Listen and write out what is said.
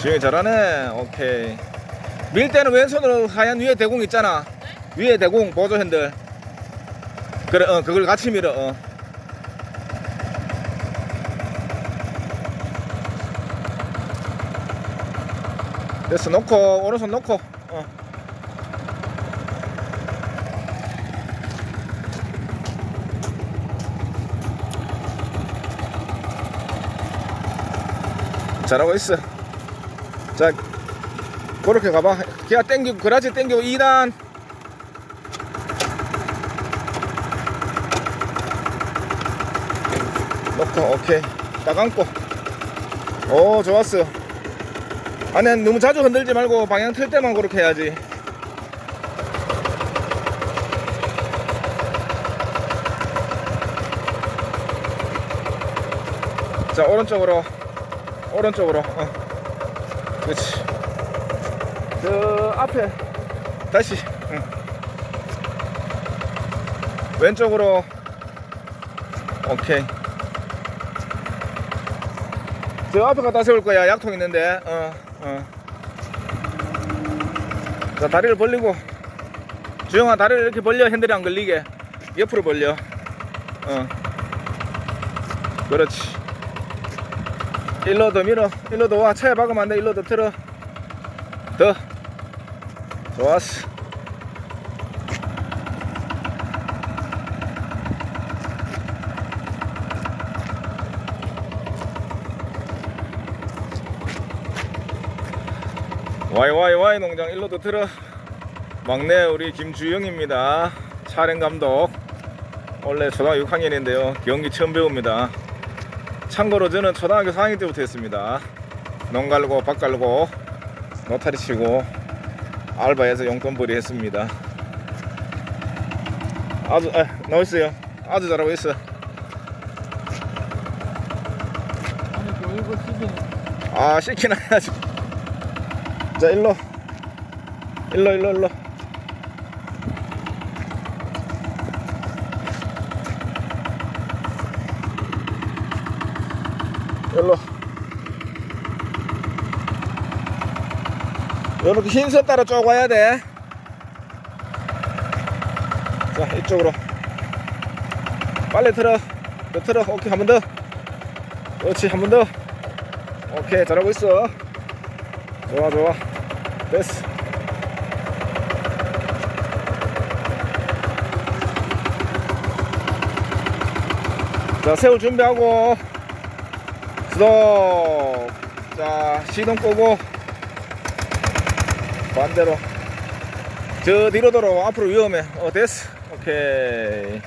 주영이 잘하네. 오케이. 밀 때는 왼손으로 하얀 위에 대공 있잖아. 위에 대공 보조 핸들. 그래, 어, 그걸 같이 밀어. 어. 됐어. 놓고 오른손 놓고. 어. 잘하고 있어. 자, 그렇게 가봐. 기아 땡기고, 그라지 땡기고, 2단. 놓고, 오케이. 딱 안고. 오, 좋았어. 아니, 너무 자주 흔들지 말고 방향 틀 때만 그렇게 해야지. 자, 오른쪽으로. 오른쪽으로. 어. 그렇지. 저 앞에 다시. 응. 왼쪽으로. 오케이. 저 앞에 갖다 세울 거야. 약통 있는데. 어, 어. 자, 다리를 벌리고. 주영아, 다리를 이렇게 벌려. 핸들이 안 걸리게. 옆으로 벌려. 어. 그렇지. 일로 더 밀어. 일로 더 와. 차에 박으면 안 돼. 일로 더 틀어. 더. 좋았어. YYY 농장 일로 더 틀어. 막내 우리 김주영입니다. 촬영 감독. 원래 초등학교 6학년인데요. 경기 처음 배웁니다. 참고로 저는 초등학교 4학년 때부터 했습니다. 농 갈고 밭 갈고 노타리 치고 알바해서 용돈벌이 했습니다. 아주 아, 나왔어요. 아주 잘하고 있어. 아 시키나 해야지. 자 일로 일로 일로 일로. 일로. 이렇게 흰선 따라 쭉 와야 돼. 자, 이쪽으로. 빨리 틀어. 더 틀어. 오케이, 한 번 더. 그렇지, 한 번 더. 오케이, 잘하고 있어. 좋아, 좋아. 됐어. 자, 세울 준비하고. 스톱. 자, 시동 끄고. 반대로 저 뒤로 돌아 앞으로 위험해 어 됐어 오케이